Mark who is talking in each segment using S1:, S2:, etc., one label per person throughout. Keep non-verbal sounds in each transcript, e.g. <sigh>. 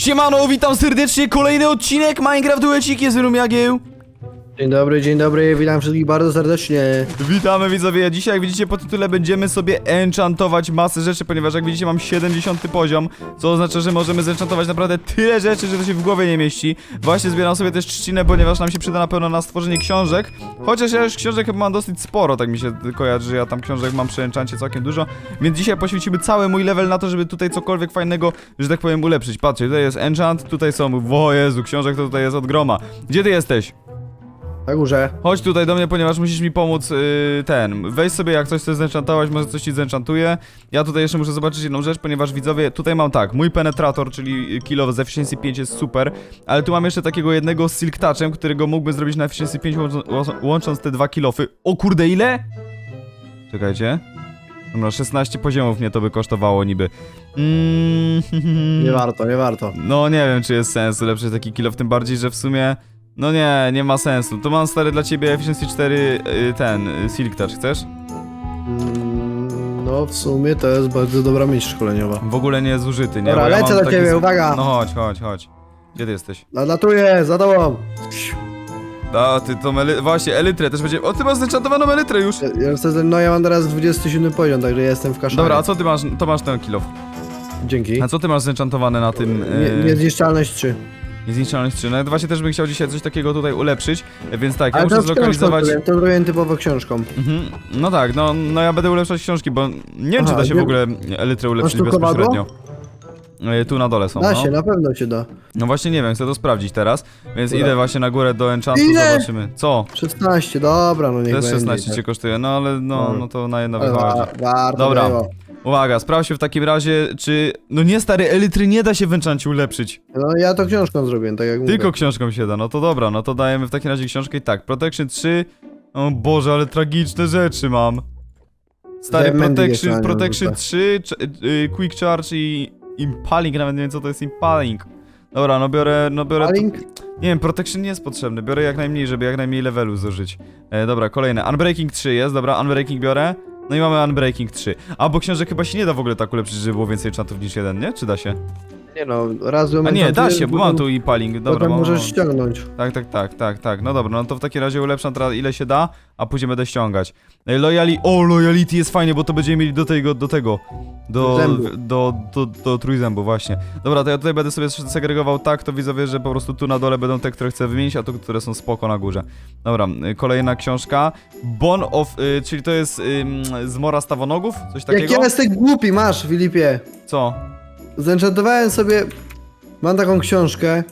S1: Siemano, witam serdecznie, kolejny odcinek Minecraft Duecik, jest Rumjagieł.
S2: Dzień dobry, dzień dobry, witam wszystkich bardzo serdecznie.
S1: Witamy widzowie, dzisiaj jak widzicie po tytule będziemy sobie enchantować masę rzeczy, ponieważ jak widzicie mam 70 poziom, co oznacza, że możemy zenchantować naprawdę tyle rzeczy, że to się w głowie nie mieści. Właśnie zbieram sobie też trzcinę, ponieważ nam się przyda na pewno na stworzenie książek, chociaż ja już książek mam dosyć sporo, tak mi się kojarzy, że ja tam książek mam przy enchancie całkiem dużo, więc dzisiaj poświęcimy cały mój level na to, żeby tutaj cokolwiek fajnego, że tak powiem, ulepszyć. Patrzcie, tutaj jest enchant, tutaj są, o Jezu, książek to tutaj jest od groma. Gdzie ty jesteś?
S2: Na górze.
S1: Chodź tutaj do mnie, ponieważ musisz mi pomóc yy, ten. Weź sobie jak coś chcesz zenchantować, może coś ci zenchantuje. Ja tutaj jeszcze muszę zobaczyć jedną rzecz, ponieważ widzowie, tutaj mam tak, mój penetrator, czyli kilo z efficiency 5 jest super, ale tu mam jeszcze takiego jednego z silk touchem, którego mógłbym zrobić na efficiency 5 łącząc, łącząc te dwa kilofy. O kurde, ile? Czekajcie. Dobra, 16 poziomów mnie to by kosztowało niby. Mm, <laughs>
S2: Nie warto, nie warto.
S1: no nie wiem, czy jest sens ulepszyć taki kilof, tym bardziej, że w sumie... No nie, nie ma sensu. To mam stary dla ciebie Efficiency 4, y, ten, y, Silk Touch, chcesz?
S2: Mm, No w sumie to jest bardzo dobra myśl szkoleniowa.
S1: W ogóle nie jest użyty, nie?
S2: Dobra,
S1: Bo ja
S2: lecę
S1: mam
S2: do
S1: taki
S2: ciebie, uwaga!
S1: No chodź, chodź, chodź. Gdzie ty jesteś?
S2: Nadlatuję, za tobą!
S1: A, ty tą ely... Właśnie, elytrę też będzie... O, ty masz zenchantowaną elytrę już!
S2: Ja, ja, wtedy- no ja mam teraz 27 poziom, także ja jestem w kaszanie.
S1: Dobra, a co ty masz? To masz ten kilof.
S2: Dzięki.
S1: A co ty masz zenchantowane na tym...
S2: Nie,
S1: Yy...
S2: niezniszczalność 3.
S1: Niezniszczalność 3. No właśnie też bym chciał dzisiaj coś takiego tutaj ulepszyć, więc tak, ja
S2: Ale
S1: muszę
S2: to książką
S1: zlokalizować...
S2: zrobiłem, to zrobiłem typowo książką.
S1: Mhm. No tak, no, no ja będę ulepszać książki, bo nie wiem, czy
S2: Aha,
S1: da się w
S2: nie-
S1: ogóle elytrę ulepszyć
S2: tu kowadło?
S1: bezpośrednio. E, Tu na dole są,
S2: Da
S1: no.
S2: się, na pewno się da.
S1: No właśnie nie wiem, chcę to sprawdzić teraz, więc
S2: Dobra.
S1: idę właśnie na górę do enchantu,
S2: Ile?
S1: zobaczymy. Co?
S2: 16, dobra, no niech
S1: Też
S2: będzie.
S1: 16 cię kosztuje, no ale no,
S2: No.
S1: no to na jedno wychodzi.
S2: wa- warto
S1: Dobra.
S2: było.
S1: Uwaga, sprawdźmy w takim razie, czy... No nie stary, elitry nie da się w enchancie ulepszyć.
S2: No ja to książką zrobiłem, tak jak mówię.
S1: Tylko książką się da, no to dobra, no to dajemy w takim razie książkę i tak, Protection 3... O Boże, ale tragiczne rzeczy mam. Stary,
S2: Diamenty
S1: Protection, Protection
S2: rzucę.
S1: 3, cz- y, Quick Charge i Impaling, nawet nie wiem co to jest Impaling. Dobra, no biorę, no biorę...
S2: Link?
S1: Nie wiem, Protection nie jest potrzebny, biorę jak najmniej, żeby jak najmniej levelu zużyć. E, dobra, kolejne. Unbreaking 3 jest, dobra, Unbreaking biorę. No i mamy Unbreaking 3. A, bo książek chyba się nie da w ogóle tak ulepszyć, żeby było więcej czantów niż jeden, nie? Czy da się?
S2: Nie no, raz byłem
S1: A nie, da się, bo mam tu i paling, dobra,
S2: Potem
S1: mam,
S2: możesz
S1: mam.
S2: ściągnąć.
S1: Tak, tak, tak, tak, tak. No dobra, no to w takim razie ulepszam teraz ile się da, a później będę ściągać. E, Loyali... O, loyalty jest fajnie, bo to będziemy mieli do tego, do tego. Do,
S2: Zębu.
S1: do, do, do trójzębu, właśnie. Dobra, to ja tutaj będę sobie segregował tak, to widzowie, że po prostu tu na dole będą te, które chcę wymienić, a tu, które są spoko na górze. Dobra, y, kolejna książka. Bon of, y, czyli to jest y, z Mora Stawonogów? Coś takiego?
S2: Jak ja jestem głupi, masz, Filipie.
S1: Co?
S2: Zenchantowałem sobie. Mam taką książkę.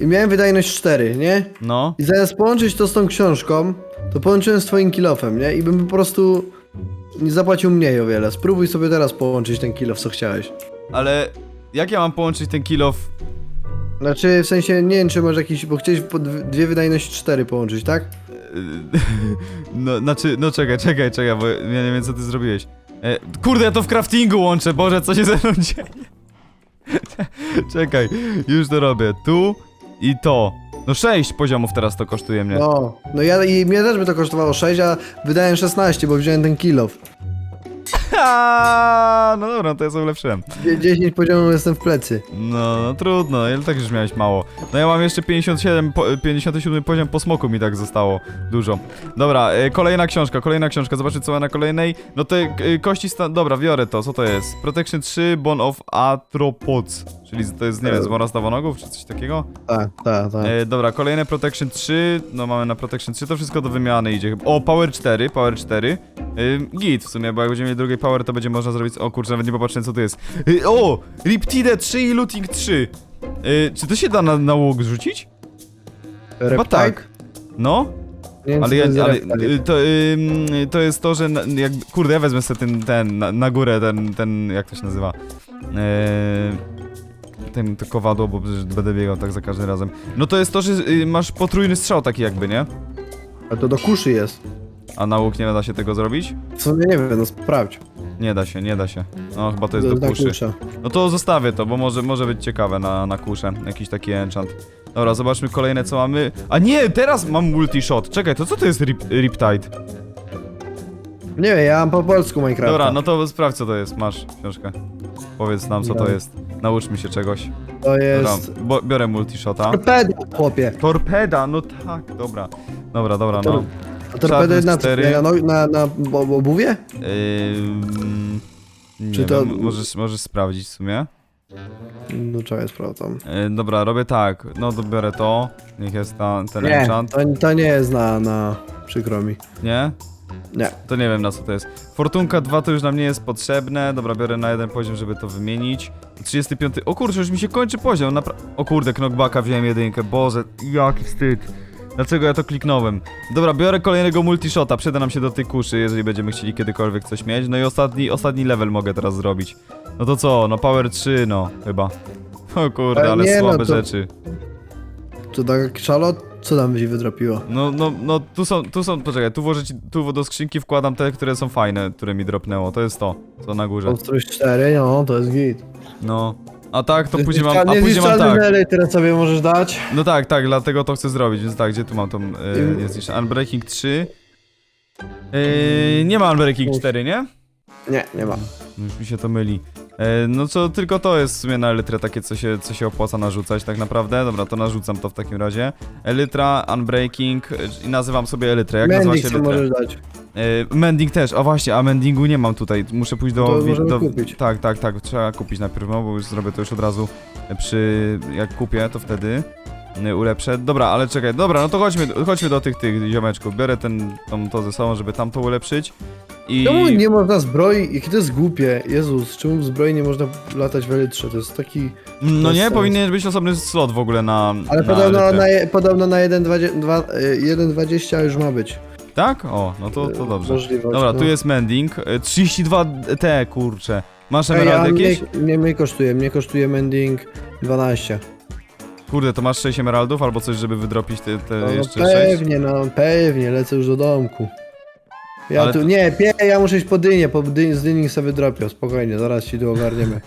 S2: I miałem wydajność 4, nie?
S1: No.
S2: I zamiast połączyć to z tą książką, to połączyłem z twoim kilofem, nie? I bym po prostu nie zapłacił mniej o wiele. Spróbuj sobie teraz połączyć ten kilof, co chciałeś.
S1: Ale jak ja mam połączyć ten kilof
S2: Znaczy, w sensie, nie wiem, czy masz jakiś, bo chciałeś po dwie dwie wydajności 4 połączyć, tak? <laughs>
S1: No, znaczy, no czekaj, czekaj, czekaj, bo ja nie wiem co ty zrobiłeś. E, kurde, ja to w craftingu łączę, Boże, co się ze mną dzieje? <laughs> czekaj, już to robię. Tu i to. No 6 poziomów teraz to kosztuje mnie.
S2: No, no ja i mnie też by to kosztowało 6, a wydałem 16, bo wziąłem ten kilof.
S1: No dobra, to ja sobie ulepszyłem.
S2: Dzie- 10 poziomów jestem w plecy.
S1: No, no trudno, ale tak już miałeś mało. No ja mam jeszcze 57, po, 57 poziom po smoku mi tak zostało. Dużo. Dobra, e, kolejna książka, kolejna książka. Zobaczcie co ma na kolejnej. No te e, kości sta... Dobra, biorę to. Co to jest? Protection 3, Bone of Arthropods. Czyli to jest, nie wiem, z mora stawonogów, czy coś takiego?
S2: Tak, tak, tak.
S1: E, dobra, kolejne Protection 3. No mamy na Protection 3, to wszystko do wymiany idzie. O, Power 4, Power 4. E, git w sumie, bo jak będziemy mieli drugiej Power, to będzie można zrobić... O kurczę, nawet nie popatrzyłem co to jest. O! Riptide 3 i Looting 3. E, czy to się da na, na łuk rzucić? Chyba tak. No,
S2: Nie wiem,
S1: ale,
S2: co
S1: ja,
S2: to jest
S1: ale
S2: reptile.
S1: y, to, ym, to jest to, że na, jak, kurde, ja wezmę sobie ten, ten na, na górę, ten, ten, jak to się nazywa? Eee, ten, to kowadło, bo przecież będę biegał tak za każdym razem. No to jest to, że y, masz potrójny strzał taki jakby, nie?
S2: A to do kuszy jest.
S1: A na łuk nie da się tego zrobić?
S2: W sumie nie wiem, no sprawdź.
S1: Nie da się, nie da się. No chyba to jest do
S2: na
S1: kuszy.
S2: kusza.
S1: No to zostawię to, bo może, może być ciekawe na, na kuszę. Jakiś taki enchant. Dobra, zobaczmy kolejne co mamy. A nie, teraz mam multi-shot. Czekaj, to co to jest rip, Riptide?
S2: Nie wiem, ja mam po polsku Minecrafta.
S1: Dobra, no to sprawdź co to jest. Masz książkę. Powiedz nam co to jest. Naucz mi się czegoś.
S2: To jest...
S1: Dobra, bo, biorę multishota.
S2: Torpeda, chłopie.
S1: Torpeda, no tak, dobra. Dobra, dobra, no.
S2: A torpeda jest na. Na, na, na obuwie?
S1: Nie
S2: Czy to-
S1: wiem, możesz, możesz sprawdzić w sumie.
S2: No czekaj, sprawdzam.
S1: Yy, dobra, robię tak. No to biorę to. Niech jest ta, ten
S2: Nie,
S1: enchant.
S2: to, to nie jest na, na... Przykro mi.
S1: Nie?
S2: Nie.
S1: To nie wiem na co to jest. Fortunka 2 to już nam nie jest potrzebne. Dobra, biorę na jeden poziom, żeby to wymienić. 35. O kurczę, już mi się kończy poziom. Napra o kurde, knockbacka wziąłem jedynkę. Boże, jaki wstyd. Dlaczego ja to kliknąłem? Dobra, biorę kolejnego multishota. Przyda nam się do tej kuszy, jeżeli będziemy chcieli kiedykolwiek coś mieć. No i ostatni, ostatni level mogę teraz zrobić. No to co? No power 3, no chyba. <laughs> O kurde,
S2: Ale nie, no
S1: słabe
S2: to-
S1: rzeczy.
S2: To tak szalo? Co tam się wydropiło?
S1: No, no, no, tu są, tu są, poczekaj, tu włożyć, tu do skrzynki wkładam te, które są fajne, które mi dropnęło, to jest to, co na górze.
S2: Ostrość 4, no to jest git.
S1: No, a tak, to później mam, a później mam tak.
S2: elytrę sobie możesz dać.
S1: No tak, tak, dlatego to chcę zrobić, więc tak, gdzie tu mam tą, jest jeszcze Unbreaking 3. Yy, nie ma Unbreaking 4, nie?
S2: Nie, nie ma.
S1: Już mi się to myli. E, no co, tylko to jest w sumie na elytrę takie, co się, co się opłaca narzucać tak naprawdę. Dobra, to narzucam to w takim razie. Elytra, Unbreaking i nazywam sobie elytrę. Jak nazywa
S2: Mending
S1: się
S2: sobie
S1: elytrę?
S2: możesz dać.
S1: E, mending też, a właśnie, a mendingu nie mam tutaj. Muszę pójść do.
S2: To
S1: do
S2: kupić.
S1: Tak, tak, tak. Trzeba kupić najpierw, no, bo już zrobię to już od razu przy. Jak kupię, to wtedy e, ulepszę. Dobra, ale czekaj, dobra, no to chodźmy, chodźmy do tych tych ziomeczków. Biorę ten, tą, to ze sobą, żeby tam to ulepszyć. I.
S2: Czemu nie można zbroi? Jakie to jest głupie. Jezus, czemu w zbroi nie można latać w elytrze? To jest taki...
S1: No nie,
S2: sensu.
S1: powinien być osobny slot w ogóle na.
S2: Ale
S1: na
S2: podobno na, je- podobno na 1.20 dwa- y, 1.20 już ma być.
S1: Tak? O, no to, to dobrze.
S2: Możliwość,
S1: Dobra,
S2: no.
S1: tu jest mending. E, 32 te, kurcze. Masz
S2: Ej, a
S1: emeraldy
S2: mnie,
S1: jakieś?
S2: nie, mnie kosztuje, mnie kosztuje mending 12.
S1: Kurde, to masz 6 emeraldów albo coś, żeby wydropić te, te
S2: No, no
S1: jeszcze 6?
S2: pewnie, no pewnie, lecę już do domku. Ja
S1: Ale
S2: tu,
S1: to-
S2: nie, pie, ja muszę iść po dynię, po dyni, z dyni sobie dropię, spokojnie, zaraz ci tu ogarniemy.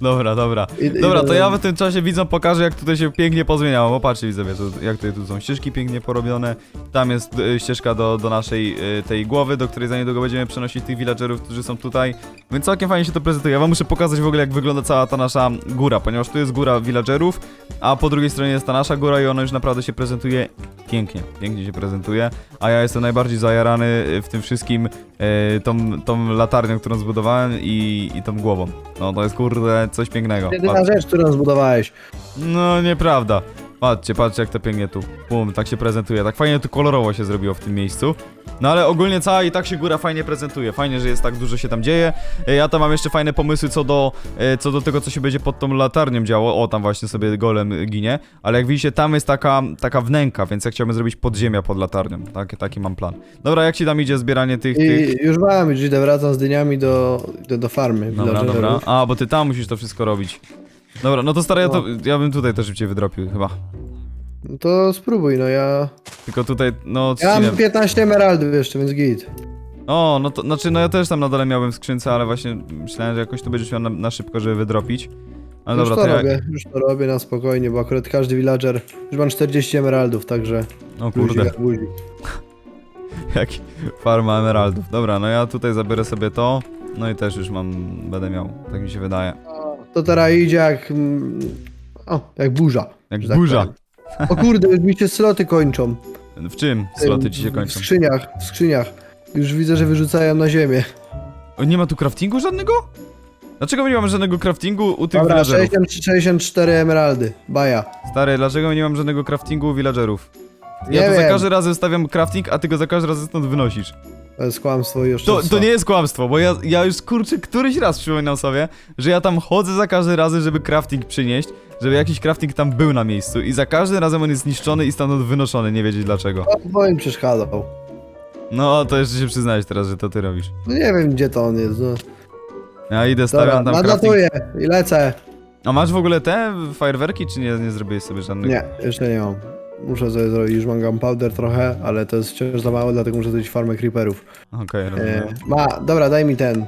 S1: Dobra, dobra. Dobra, to ja w tym czasie widzom pokażę, jak tutaj się pięknie pozmieniało. Bo patrzcie, widzowie, to, jak tutaj tu są ścieżki pięknie porobione. Tam jest y, ścieżka do, do naszej y, tej głowy, do której za niedługo będziemy przenosić tych villagerów, którzy są tutaj. Więc całkiem fajnie się to prezentuje. Ja wam muszę pokazać w ogóle, jak wygląda cała ta nasza góra, ponieważ tu jest góra villagerów, a po drugiej stronie jest ta nasza góra i ona już naprawdę się prezentuje pięknie. Pięknie się prezentuje. A ja jestem najbardziej zajarany y, w tym wszystkim y, tą, tą latarnią, którą zbudowałem i, i tą głową. No to jest kurde coś pięknego.
S2: Jedyna rzecz, którą zbudowałeś.
S1: No nieprawda. Patrzcie, patrzcie jak to pięknie tu. Bum, tak się prezentuje. Tak fajnie tu kolorowo się zrobiło w tym miejscu. No ale ogólnie cała i tak się góra fajnie prezentuje. Fajnie, że jest tak dużo się tam dzieje. E, Ja tam mam jeszcze fajne pomysły co do, e, co do tego, co się będzie pod tą latarnią działo. O, tam właśnie sobie golem ginie. Ale jak widzicie, tam jest taka, taka wnęka, więc ja chciałbym zrobić podziemia pod latarnią. Tak, taki mam plan. Dobra, jak ci tam idzie zbieranie tych, tych...
S2: I już mam, już idę, wracam z dyniami do, do, do farmy.
S1: Dobra,
S2: villagerów.
S1: dobra. A, bo ty tam musisz to wszystko robić. Dobra, no to stary, ja, to, ja bym tutaj to szybciej wydropił chyba.
S2: No to spróbuj, no ja...
S1: Tylko tutaj, no
S2: Ja mam 15 emeraldów jeszcze, więc git.
S1: O, no to, znaczy, no ja też tam na dole miałem w skrzynce, ale właśnie myślałem, że jakoś to będziesz miał na, na szybko, żeby wydropić. Ale
S2: już
S1: dobra,
S2: to
S1: to ja...
S2: robię, już to robię na spokojnie, bo akurat każdy villager już mam 40 emeraldów, także...
S1: O kurde,
S2: luzik, luzik. <laughs>
S1: jaki farma emeraldów. Dobra, no ja tutaj zabiorę sobie to, no i też już mam, będę miał, tak mi się wydaje.
S2: To teraz idzie jak... mm, O, jak burza.
S1: Jak
S2: że tak
S1: burza.
S2: powiem. O kurde, już mi się sloty kończą.
S1: W czym sloty ci się
S2: W
S1: kończą?
S2: skrzyniach, w skrzyniach. Już widzę, że wyrzucają na ziemię.
S1: O, nie ma tu craftingu żadnego? Dlaczego my nie mamy żadnego craftingu u tych
S2: Dobra,
S1: villagerów?
S2: 60, 64 emeraldy. Baja.
S1: Stary, dlaczego nie mamy żadnego craftingu u villagerów? Ja
S2: Nie
S1: tu za
S2: wiem.
S1: każdym razem stawiam crafting, a ty go za każdym razem stąd wynosisz.
S2: To jest kłamstwo i
S1: To,
S2: oszczerstwo.
S1: to nie jest kłamstwo, bo ja, ja już kurczę któryś raz przypominam sobie, że ja tam chodzę za każdym razem, żeby crafting przynieść, żeby jakiś crafting tam był na miejscu i za każdym razem on jest zniszczony i stamtąd wynoszony, nie wiedzieć dlaczego.
S2: O, bo im przeszkadzał.
S1: No, to jeszcze się przyznałeś teraz, że to ty robisz.
S2: No nie wiem, gdzie to on jest, no.
S1: Ja idę,
S2: Dobra,
S1: stawiam tam crafting.
S2: nadlatuję i lecę.
S1: A masz w ogóle te fajerwerki, czy nie, nie zrobiłeś sobie żadnych?
S2: Nie, jeszcze nie mam. Muszę sobie zrobić, już mam gunpowder trochę, ale to jest wciąż za mało, dlatego muszę zrobić farmę creeperów.
S1: Okej,
S2: E,
S1: rozumiem.
S2: ma, dobra, daj mi ten.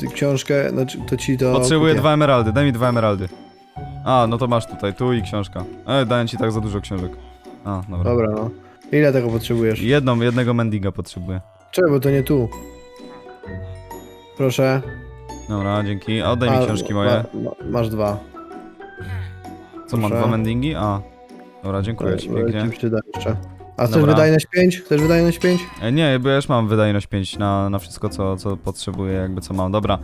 S2: Ty książkę, znaczy to ci to
S1: Potrzebuję
S2: kupię.
S1: dwa emeraldy, daj mi dwa emeraldy. A, no to masz tutaj, tu i książka. E, daję ci tak za dużo książek. A, dobra.
S2: Dobra, no. Ile tego potrzebujesz?
S1: Jedną, jednego mendinga potrzebuję.
S2: Czemu, bo to nie tu. Proszę.
S1: Dobra, dzięki. A oddaj mi
S2: A,
S1: książki
S2: ma-
S1: moje.
S2: Ma, masz dwa.
S1: Co, mam
S2: Proszę.
S1: dwa mendingi? A. Dobra, dziękuję ci pięknie.
S2: przyda jeszcze. A chcesz
S1: Dobra.
S2: wydajność 5? Chcesz wydajność 5?
S1: E, Nie, bo ja już mam wydajność 5 na, na wszystko, co, co potrzebuję, jakby co mam. Dobra.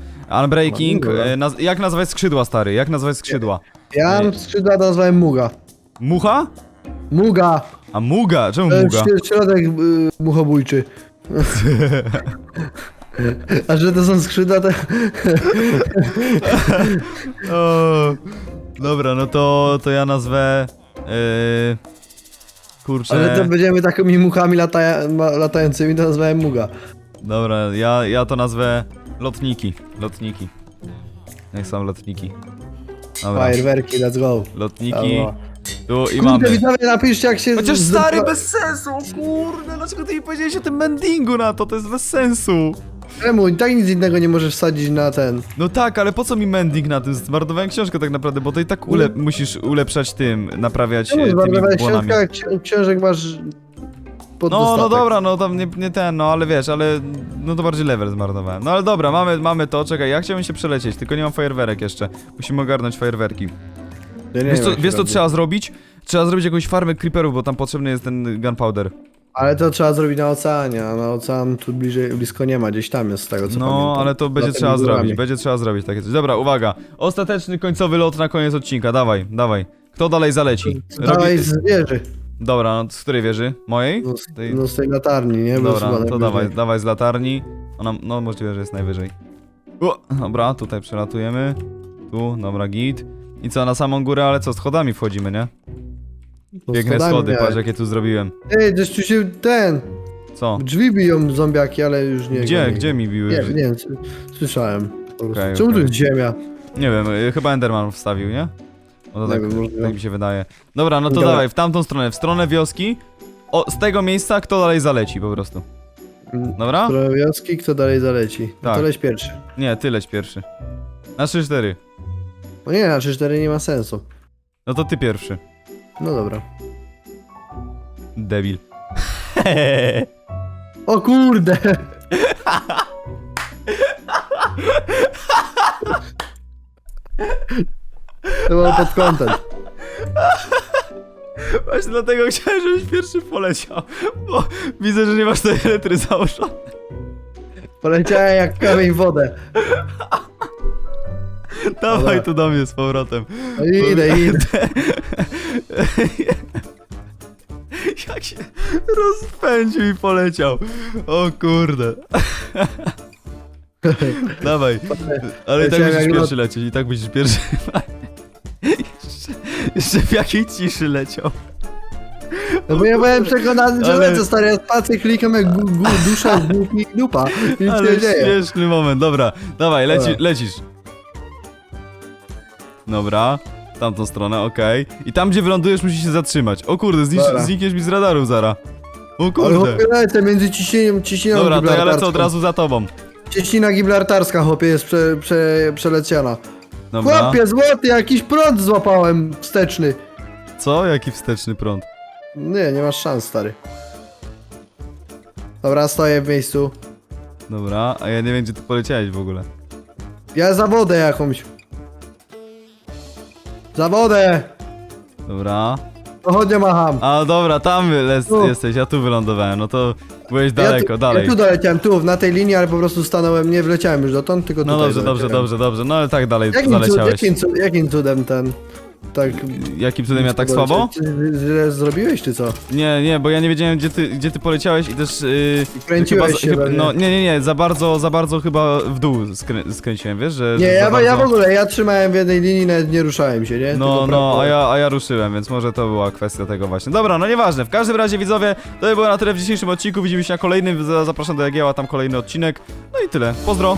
S1: Unbreaking.
S2: No, dobra.
S1: E, naz jak nazwać skrzydła, stary? Jak nazwać skrzydła?
S2: Ja
S1: Ej.
S2: skrzydła nazwałem Muga.
S1: Mucha?
S2: Muga!
S1: A muga? Czemu
S2: To jest
S1: muga?
S2: środ- środek y, muchobójczy. <laughs> A że to są skrzydła, to... <laughs>
S1: O, dobra, no to, to ja nazwę. Yy, kurczę.
S2: Ale to będziemy takimi muchami lataja, latającymi, to nazwałem Muga.
S1: Dobra, ja, ja to nazwę lotniki. Lotniki. Niech są lotniki. Dobra.
S2: Fajerwerki, let's go.
S1: Lotniki.
S2: Dobra.
S1: Tu i
S2: Kurde,
S1: mamy.
S2: widzowie, napiszcie jak się...
S1: Chociaż stary, bez sensu! Kurde, dlaczego ty nie powiedziałeś o tym mendingu na to? To jest bez sensu.
S2: Czemu? I tak nic innego nie możesz wsadzić na ten.
S1: No tak, ale po co mi mending na tym? Zmarnowałem książkę tak naprawdę, bo to i tak ule musisz ulepszać tym, naprawiać
S2: Czemu
S1: e, tymi
S2: zmarnowałeś
S1: błonami.
S2: książkę, jak ksi- książek masz pod
S1: No, no
S2: dostatek?
S1: dobra, no tam nie, nie ten, no ale wiesz, ale no to bardziej level zmarnowałem. No ale dobra, mamy, mamy to, czekaj, ja chciałem się przelecieć, tylko nie mam fajerwerek jeszcze. Musimy ogarnąć fajerwerki.
S2: Ja nie
S1: Wiesz
S2: wiem,
S1: co,
S2: jak się
S1: wiesz co
S2: robi.
S1: trzeba zrobić? Trzeba zrobić jakąś farmę creeperów, bo tam potrzebny jest ten gunpowder.
S2: Ale to trzeba zrobić na oceanie, a na ocean tu bliżej, blisko nie ma, gdzieś tam jest z tego co
S1: No,
S2: pamiętam.
S1: ale to będzie
S2: tymi
S1: trzeba
S2: górami.
S1: zrobić, będzie trzeba zrobić takie coś. Dobra, uwaga. Ostateczny końcowy lot na koniec odcinka, dawaj, dawaj. Kto dalej zaleci?
S2: Dawaj z wieży.
S1: Dobra, no z której wieży? Mojej?
S2: No, z-
S1: Tej-
S2: no z tej latarni, nie? Bo
S1: Dobra,
S2: chyba
S1: to dawaj, dawaj z latarni. Ona, no możliwe, że jest najwyżej. O, dobra, tutaj przelatujemy. Tu, dobra, git. I co, na samą górę, ale co, schodami wchodzimy, nie?
S2: No, schodami
S1: schody,
S2: miałem.
S1: patrz jakie tu zrobiłem.
S2: Ej, gdzieś tu się ten,
S1: Co?
S2: drzwi biją zombiaki, ale już nie
S1: Gdzie, gdzie mi biły?
S2: Nie, nie wiem, s- słyszałem. Po prostu.
S1: Okej,
S2: Czemu tu
S1: okej.
S2: jest ziemia?
S1: Nie wiem, y, chyba Enderman wstawił, nie? No to
S2: Nie
S1: tak,
S2: wiem,
S1: tak mi się wydaje. Dobra, no to
S2: Dobra.
S1: dawaj, w tamtą stronę, w stronę wioski. O, z tego miejsca kto dalej zaleci po prostu. Dobra?
S2: Stronę wioski, kto dalej zaleci? No
S1: Tak.
S2: To leć pierwszy.
S1: Nie, ty leć pierwszy. Na 3-4.
S2: No nie, na 3-4 nie ma sensu.
S1: No to ty pierwszy.
S2: No dobra.
S1: Debil.
S2: O kurde! To było pod kątem.
S1: Właśnie dlatego chciałem, żebyś pierwszy poleciał. Bo widzę, że nie masz tej elektry założonej.
S2: Poleciałem jak kamień w wodę.
S1: Dawaj tu do mnie z powrotem.
S2: No idę, idę. <laughs>
S1: Jak się rozpędził i poleciał. O kurde. <laughs> Dawaj. Ale i tak
S2: Leciałem jak
S1: pierwszy lecieć, i tak będziesz pierwszy. <laughs> jeszcze, jeszcze w jakiej ciszy leciał.
S2: No bo ja byłem przekonany, że
S1: Ale-
S2: lecę stary, ja spację klikam jak gu, gu, dusza głupi i dupa. Nic
S1: Ale
S2: nie dzieje.
S1: śmieszny moment, dobra. Dawaj, leci,
S2: Dobra.
S1: lecisz. Dobra. w Tamtą stronę, okej. I tam, gdzie wylądujesz, musisz się zatrzymać. O kurde,
S2: Dobra.
S1: znikniesz mi z radaru, zara. O
S2: Ale
S1: kurde.
S2: chłopie lecę między ciśnieniem, ciśnienią
S1: Dobra, to ja lecę od razu za tobą.
S2: Ciśnina gibraltarska, chłopie, jest prze, prze, przeleciana.
S1: Dobra.
S2: Chłopie, złoty, jakiś prąd złapałem wsteczny.
S1: Co? Jaki wsteczny prąd?
S2: Nie, nie masz szans, stary. Dobra, stoję w miejscu.
S1: Dobra, a ja nie wiem, gdzie ty poleciałeś w ogóle.
S2: Ja za wodę jakąś. Za wodę!
S1: Dobra.
S2: Pochodnie macham.
S1: A dobra, tam les,
S2: Tu.
S1: jesteś, ja tu wylądowałem, no to byłeś
S2: ja
S1: daleko,
S2: tu,
S1: dalej.
S2: Ja tu doleciałem, tu, na tej linii, ale po prostu stanąłem, nie wleciałem już dotąd, tylko
S1: No
S2: tutaj
S1: dobrze, dobrze,
S2: doleciałem.
S1: dobrze, dobrze, no ale tak dalej
S2: Jakim, cud,
S1: zaleciałeś.
S2: jakim, cud, jakim cudem ten... Tak...
S1: Jakim cudem ja tak słabo?
S2: Czy, źle zrobiłeś, czy co?
S1: Nie, nie, bo ja nie wiedziałem gdzie ty, gdzie ty poleciałeś i też... Yy,
S2: kręciłeś
S1: chyba,
S2: się
S1: chyba,
S2: pewnie.
S1: No nie, nie, nie, za bardzo, za bardzo chyba w dół skrę, skręciłem, wiesz, że...
S2: Nie,
S1: że
S2: ja,
S1: za
S2: ja w
S1: bardzo-
S2: ogóle, ja trzymałem w jednej linii, nawet nie ruszałem się, nie?
S1: No,
S2: Tylko
S1: no, a ja, a ja ruszyłem, więc może to była kwestia tego właśnie. Dobra, no nieważne, w każdym razie widzowie, to by było na tyle w dzisiejszym odcinku, widzimy się na kolejnym, za- zapraszam do Jagieła, tam kolejny odcinek, no i tyle, pozdro!